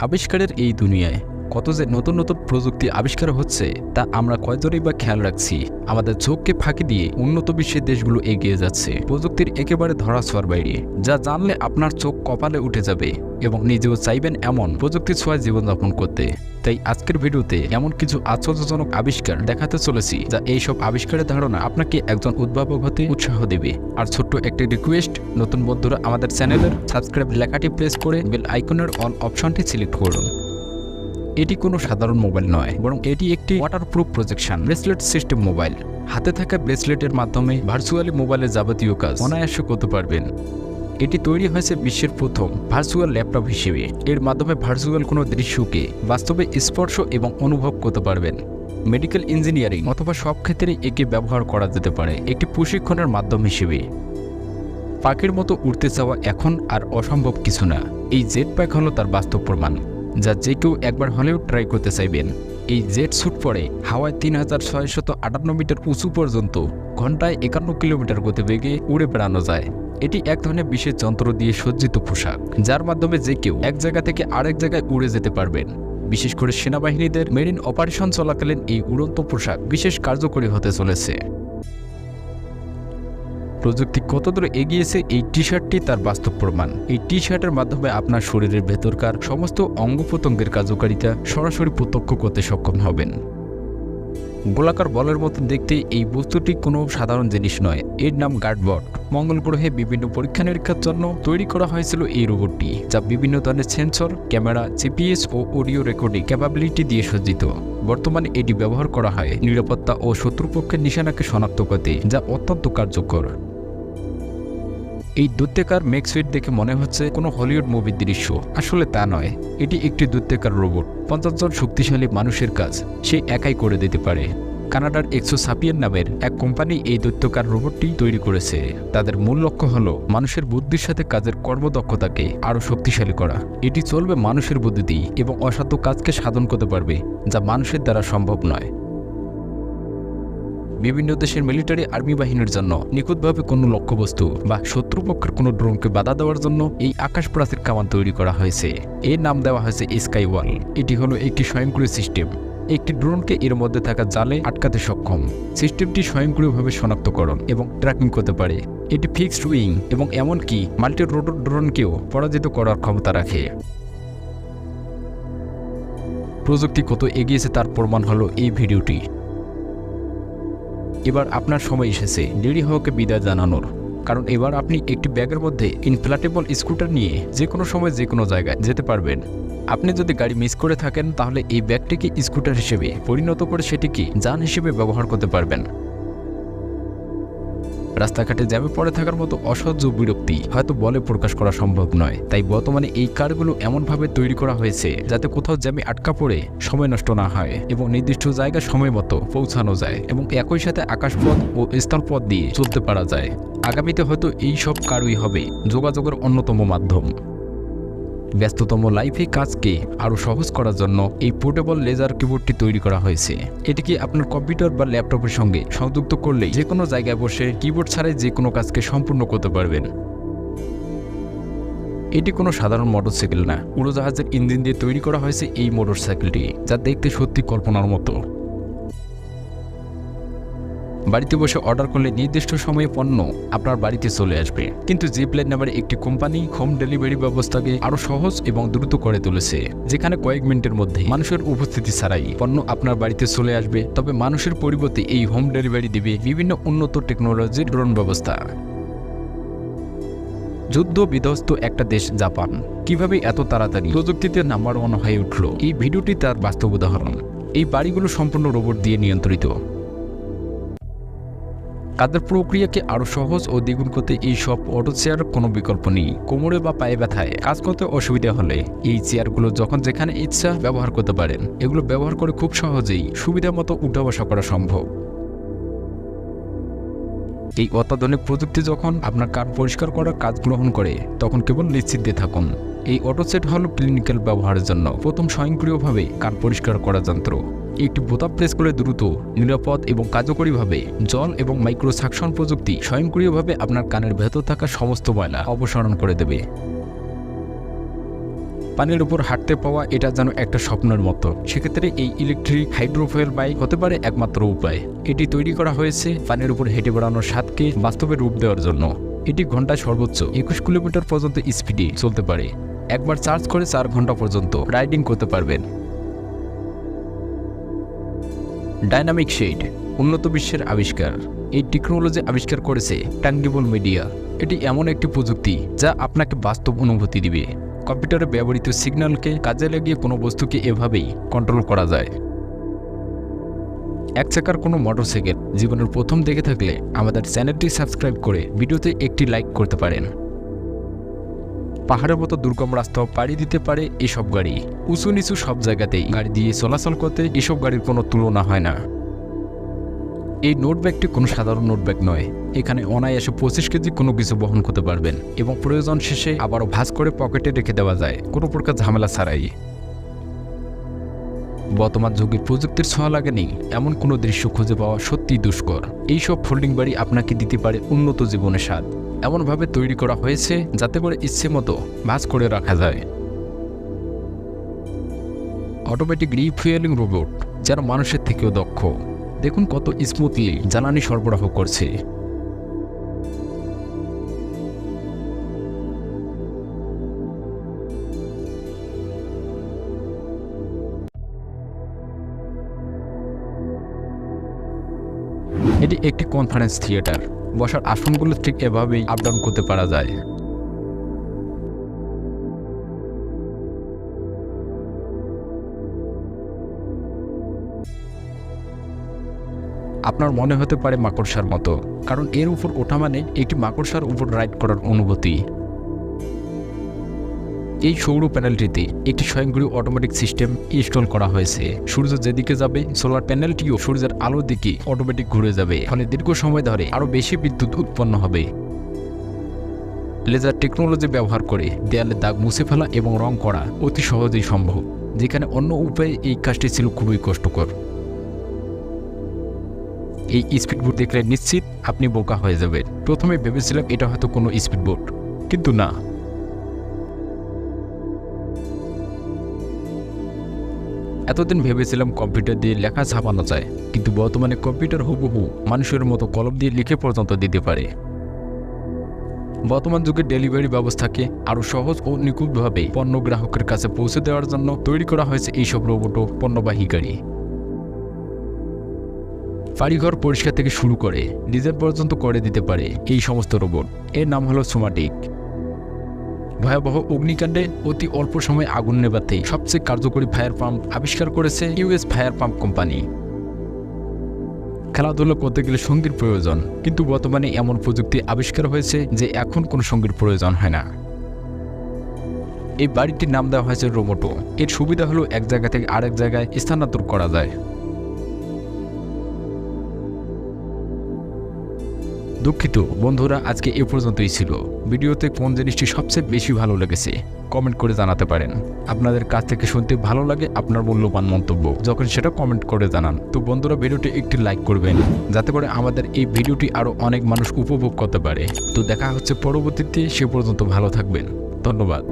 আবিষ্কারের এই দুনিয়ায় কত যে নতুন নতুন প্রযুক্তি আবিষ্কার হচ্ছে, তা আমরা কয়জনই বা খেয়াল রাখছি? আমাদের চোখকে ফাঁকি দিয়ে উন্নত বিশ্বের দেশগুলো এগিয়ে যাচ্ছে। প্রযুক্তির একেবারে ধরা ছোঁয়ার বাইরে, যা জানলে আপনার চোখ কপালে উঠে যাবে এবং নিজেও চাইবেন এমন প্রযুক্তি ছোঁয়ায় জীবনযাপন করতে। তাই আজকের ভিডিওতে এমন কিছু আশ্চর্যজনক আবিষ্কার দেখাতে চলেছি যা এইসব আবিষ্কারের ধারণা আপনাকে একজন উদ্ভাবক হতে উৎসাহ দেবে। আর ছোট্ট একটি রিকোয়েস্ট নতুন বন্ধুরা আমাদের চ্যানেলের সাবস্ক্রাইব লেখাটি প্রেস করে বেল আইকনের অল অপশনটি সিলেক্ট করুন। এটি কোনো সাধারণ মোবাইল নয়, বরং এটি একটি waterproof projection bracelet system mobile হাতে থাকা ব্রেসলেটের মাধ্যমে ভার্চুয়ালি মোবাইলের যাবতীয় কাজ অনায়াসে করতে পারবেন। এটি তৈরি হয়েছে বিশ্বের প্রথম ভার্চুয়াল ল্যাপটপ হিসেবে। এর মাধ্যমে ভার্চুয়াল কোনো দৃশ্যকে বাস্তবে স্পর্শ এবং অনুভব করতে পারবেন। মেডিকেল ইঞ্জিনিয়ারিং অথবা সব ক্ষেত্রে একে ব্যবহার করা যেতে পারে। একটি প্রশিক্ষণের মাধ্যম হিসেবে। পাখির মতো উড়তে চাওয়া এখন আর অসম্ভব কিছু না। এই জেট প্যাক হলো তার বাস্তব প্রমাণ, যা যে কেউ একবার হলেও ট্রাই করতে চাইবেন। এই জেট স্যুট পরে হাওয়ায় তিন হাজার ছয়শত আটান্ন মিটার উঁচু পর্যন্ত ঘন্টায় একান্ন কিলোমিটার গতিবেগে উড়ে বেড়ানো যায়। এটি এক ধরনের বিশেষ যন্ত্র দিয়ে সজ্জিত পোশাক, যার মাধ্যমে যে কেউ এক জায়গা থেকে আরেক জায়গায় উড়ে যেতে পারবেন। বিশেষ করে সেনাবাহিনীদের মেরিন অপারেশন চলাকালীন এই উড়ন্ত পোশাক বিশেষ কার্যকরী হতে চলেছে। প্রযুক্তি কত দূর এগিয়েছে এই টি শার্টটি তার বাস্তব প্রমাণ। এই টি শার্টের মাধ্যমে আপনার শরীরের ভেতরকার সমস্ত অঙ্গ প্রত্যঙ্গের কার্যকারিতা সরাসরি প্রত্যক্ষ করতে সক্ষম হবেন। গোলাকার বলের মতো দেখতে এই বস্তুটি কোনো সাধারণ জিনিস নয়। এর নাম গার্ডবট মঙ্গল গ্রহে বিভিন্ন পরীক্ষা নিরীক্ষার জন্য তৈরি করা হয়েছিল এই রোবটটি, যা বিভিন্ন ধরনের সেন্সর, ক্যামেরা, জিপিএস ও অডিও রেকর্ডিং ক্যাপাবিলিটি দিয়ে সজ্জিত। বর্তমানে এটি ব্যবহার করা হয় নিরাপত্তা ও শত্রুপক্ষের নিশানাকে শনাক্ত করতে, যা অত্যন্ত কার্যকর। এই দৈত্যাকার মেক্সুইট দেখে মনে হচ্ছে কোনো হলিউড মুভির দৃশ্য। আসলে তা নয়, এটি একটি দৈত্যাকার রোবট, পঞ্চাশ জন শক্তিশালী মানুষের কাজ, সে একাই করে দিতে পারে। কানাডার এক্সো সাপিয়ান নামের এক কোম্পানি এই দৈত্যকার রোবটটি তৈরি করেছে। তাদের মূল লক্ষ্য হল মানুষের বুদ্ধির সাথে কাজের কর্মদক্ষতাকে আরও শক্তিশালী করা। এটি চলবে মানুষের বুদ্ধি দিয়ে এবং অসাধ্য কাজকে সাধন করতে পারবে, যা মানুষের দ্বারা সম্ভব নয়। বিভিন্ন দেশের মিলিটারি আর্মি বাহিনীর জন্য নিখুঁতভাবে কোনো লক্ষ্যবস্তু বা শত্রুপক্ষের কোনো ড্রোনকে বাধা দেওয়ার জন্য এই আকাশ প্রাচীর কামান তৈরি করা হয়েছে। এর নাম দেওয়া হয়েছে স্কাই ওয়াল এটি হলো একটি স্বয়ংক্রিয় সিস্টেম। একটি ড্রোনকে এর মধ্যে থাকা জালে আটকাতে সক্ষম। সিস্টেমটি স্বয়ংক্রিয়ভাবে শনাক্তকরণ এবং ট্র্যাকিং করতে পারে। এটি ফিক্সড উইং এবং এমনকি মাল্টি রোডর ড্রোনকেও পরাজিত করার ক্ষমতা রাখে। প্রযুক্তি কত এগিয়েছে তার প্রমাণ হলো এই ভিডিওটি। এবার আপনার সময় এসেছে। দেরি হওয়াকে বিদায় জানানোর। কারণ এবার আপনি একটি ব্যাগের মধ্যে ইনফ্ল্যাটেবল স্কুটার নিয়ে যে কোনো সময় যে কোনো জায়গায় যেতে পারবেন। আপনি যদি গাড়ি মিস করে থাকেন, তাহলে এই ব্যাগটিকে স্কুটার হিসেবে পরিণত করে সেটিকে যান হিসেবে ব্যবহার করতে পারবেন। রাস্তাঘাটে জ্যামে পড়ে থাকার মতো অসহ্য বিরক্তি হয়তো বলে প্রকাশ করা সম্ভব নয়। তাই বর্তমানে এই কারগুলো এমনভাবে তৈরি করা হয়েছে যাতে কোথাও জ্যামে আটকা পড়ে সময় নষ্ট না হয় এবং নির্দিষ্ট জায়গায় সময় মতো পৌঁছানো যায় এবং একই সাথে আকাশপথ ও স্থলপথ দিয়ে চলতে পারা যায়। আগামীতে হয়তো এই সব কারই হবে যোগাযোগের অন্যতম মাধ্যম। ব্যস্ততম লাইফে কাজকে আরও সহজ করার জন্য এই পোর্টেবল লেজার কিবোর্ডটি তৈরি করা হয়েছে। এটিকে আপনার কম্পিউটার বা ল্যাপটপের সঙ্গে সংযুক্ত করলেই যে কোনো জায়গায় বসে কিবোর্ড ছাড়াই যে কোনো কাজকে সম্পূর্ণ করতে পারবেন। এটি কোনো সাধারণ মোটরসাইকেল না, উড়োজাহাজের ইঞ্জিন দিয়ে তৈরি করা হয়েছে এই মোটরসাইকেলটি যা দেখতে সত্যি কল্পনার মতো। বাড়িতে বসে অর্ডার করলে নির্দিষ্ট সময়ে পণ্য আপনার বাড়িতে চলে আসবে। কিন্তু জিপলাইন নামের একটি কোম্পানি হোম ডেলিভারি ব্যবস্থাকে আরও সহজ এবং দ্রুত করে তুলেছে, যেখানে কয়েক মিনিটের মধ্যে মানুষের উপস্থিতি ছাড়াই পণ্য আপনার বাড়িতে চলে আসবে। তবে মানুষের পরিবর্তে এই হোম ডেলিভারি দিবে বিভিন্ন উন্নত টেকনোলজির ড্রোন ব্যবস্থা। যুদ্ধ বিধ্বস্ত একটা দেশ জাপান। কীভাবে এত তাড়াতাড়ি প্রযুক্তিতে নাম্বার ওয়ান হয়ে উঠল? এই ভিডিওটি তার বাস্তব উদাহরণ। এই বাড়িগুলো সম্পূর্ণ রোবট দিয়ে নিয়ন্ত্রিত। কাজের প্রক্রিয়াকে আরও সহজ ও দ্বিগুণ করতে এই সব অটো চেয়ার কোনো বিকল্প নেই। কোমরে বা পায়ে ব্যথায়, কাজ করতে অসুবিধা হলে এই চেয়ারগুলো যখন যেখানে ইচ্ছা ব্যবহার করতে পারেন, এগুলো ব্যবহার করে খুব সহজেই সুবিধা মতো উঠা বসা করা সম্ভব। এই অত্যাধুনিক প্রযুক্তি যখন আপনার কান পরিষ্কার করার কাজ গ্রহণ করে, তখন কেবল নিশ্চিত দিয়ে থাকুন। এই অটোসেট হল ক্লিনিক্যাল ব্যবহারের জন্য প্রথম স্বয়ংক্রিয়ভাবে কান পরিষ্কার করা যন্ত্র। একটি বোতাম প্রেস করে দ্রুত, নিরাপদ এবং কার্যকরীভাবে জল এবং মাইক্রো সাকশন প্রযুক্তি স্বয়ংক্রিয়ভাবে আপনার কানের ভেতর থাকা সমস্ত ময়লা অপসারণ করে দেবে। পানির উপর হাঁটতে পাওয়া এটা যেন একটা স্বপ্নের মতো। সেক্ষেত্রে এই ইলেকট্রিক হাইড্রোফোয়েল বাইক হতে পারে একমাত্র উপায়। এটি তৈরি করা হয়েছে পানির উপর হেঁটে বেড়ানোর স্বাদকে বাস্তবে রূপ দেওয়ার জন্য। এটি ঘন্টায় সর্বোচ্চ একুশ কিলোমিটার পর্যন্ত স্পিডে চলতে পারে। একবার চার্জ করে চার ঘণ্টা পর্যন্ত রাইডিং করতে পারবেন। ডাইনামিক শেড, উন্নত বিশ্বের আবিষ্কার। এই টেকনোলজি আবিষ্কার করেছে ট্যাঙ্গিবল মিডিয়া। এটি এমন একটি প্রযুক্তি যা আপনাকে বাস্তব অনুভূতি দিবে। কম্পিউটারে ব্যবহৃত সিগন্যালকে কাজে লাগিয়ে কোনো বস্তুকে এভাবেই কন্ট্রোল করা যায়। এক চাকার কোনো মোটরসাইকেল জীবনের প্রথম দেখে থাকলে আমাদের চ্যানেলটি সাবস্ক্রাইব করে ভিডিওতে একটি লাইক করতে পারেন। পাহাড়ের মতো দুর্গম রাস্তাও পাড়ি দিতে পারে এসব গাড়ি। উঁচু নিচু সব জায়গাতেই গাড়ি দিয়ে চলাচল করতে এসব গাড়ির কোনো তুলনা হয় না। এই নোট ব্যাগটি কোনো সাধারণ নোট ব্যাগ নয়। এখানে অনায়াসে পঁচিশ কেজি কোনো কিছু বহন করতে পারবেন এবং প্রয়োজন শেষে আবারও ভাঁজ করে পকেটে রেখে দেওয়া যায়। কোনো প্রকার ঝামেলা ছাড়াই। বর্তমান যুগে প্রযুক্তির ছোঁয়া লাগেনি, এমন কোনো দৃশ্য খুঁজে পাওয়া সত্যিই দুষ্কর। এইসব ফোল্ডিং বাড়ি আপনাকে দিতে পারে উন্নত জীবনের স্বাদ। এমনভাবে তৈরি করা হয়েছে যাতে করে ইচ্ছে মতো ভাঁজ করে রাখা যায়। অটোমেটিক রিফুয়েলিং রোবট যারা মানুষের থেকেও দক্ষ। দেখুন কত স্মুথলি জ্বালানি সরবরাহ করছে। এটি একটি কনফারেন্স থিয়েটার বসার আসনগুলো ঠিক এভাবেই আপ ডাউন করতে পারা যায়। আপনার মনে হতে পারে মাকড়সার মতো, কারণ এর উপর ওঠা মানে একটি মাকড়সার উপর রাইড করার অনুভূতি। এই সৌর প্যানেলটিতে একটি স্বয়ংক্রিয় অটোমেটিক সিস্টেম ইনস্টল করা হয়েছে। সূর্য যেদিকে যাবে সোলার প্যানেলটিও সূর্যের আলোর দিকে অটোমেটিক ঘুরে যাবে। ফলে দীর্ঘ সময় ধরে আরও বেশি বিদ্যুৎ উৎপন্ন হবে। লেজার টেকনোলজি ব্যবহার করে দেয়ালে দাগ মুছে ফেলা এবং রং করা অতি সহজেই সম্ভব, যেখানে অন্য উপায়ে এই কাজটি ছিল খুবই কষ্টকর। এই স্পিডবোট দেখলে নিশ্চিত আপনি বোকা হয়ে যাবেন। প্রথমে ভেবেছিলাম এটা হয়তো কোনো স্পিডবোট কিন্তু না। এতদিন ভেবেছিলাম কম্পিউটার দিয়ে লেখা ছাপানো যায়, কিন্তু বর্তমানে কম্পিউটার হুবহু মানুষের মতো কলম দিয়ে লিখে পর্যন্ত দিতে পারে। বর্তমান যুগের ডেলিভারি ব্যবস্থাকে আরও সহজ ও নিখুঁতভাবে পণ্য গ্রাহকের কাছে পৌঁছে দেওয়ার জন্য তৈরি করা হয়েছে এইসব রোবট পণ্যবাহী গাড়ি বাড়িঘর পরিষ্কার থেকে শুরু করে ডিজেল পর্যন্ত করে দিতে পারে এই সমস্ত রোবট। এর নাম হলো সোমাটিক ভয়াবহ অগ্নিকাণ্ডে অতি অল্প সময়ে আগুন নেভাতে সবচেয়ে কার্যকরী ফায়ার পাম্প আবিষ্কার করেছে ইউএস ফায়ার পাম্প কোম্পানি। খেলাধুলা করতে গেলে সঙ্গীর প্রয়োজন, কিন্তু বর্তমানে এমন প্রযুক্তি আবিষ্কার হয়েছে যে এখন কোনো সঙ্গীর প্রয়োজন হয় না। এই বাড়িটির নাম দেওয়া হয়েছে রোমোটো। এর সুবিধা হলো এক জায়গা থেকে আরেক জায়গায় স্থানান্তর করা যায়। দুঃখিত, বন্ধুরা, আজকে এ পর্যন্তই ছিল। ভিডিওতে কোন জিনিসটি সবচেয়ে বেশি ভালো লেগেছে কমেন্ট করে জানাতে পারেন। আপনাদের কাছ থেকে শুনতে ভালো লাগে আপনার মূল্যবান মন্তব্য, যখন সেটা কমেন্ট করে জানান। তো বন্ধুরা, ভিডিওটি একটি লাইক করবেন, যাতে করে আমাদের এই ভিডিওটি আরও অনেক মানুষ উপভোগ করতে পারে। তো দেখা হচ্ছে পরবর্তীতে, সে পর্যন্ত ভালো থাকবেন। ধন্যবাদ।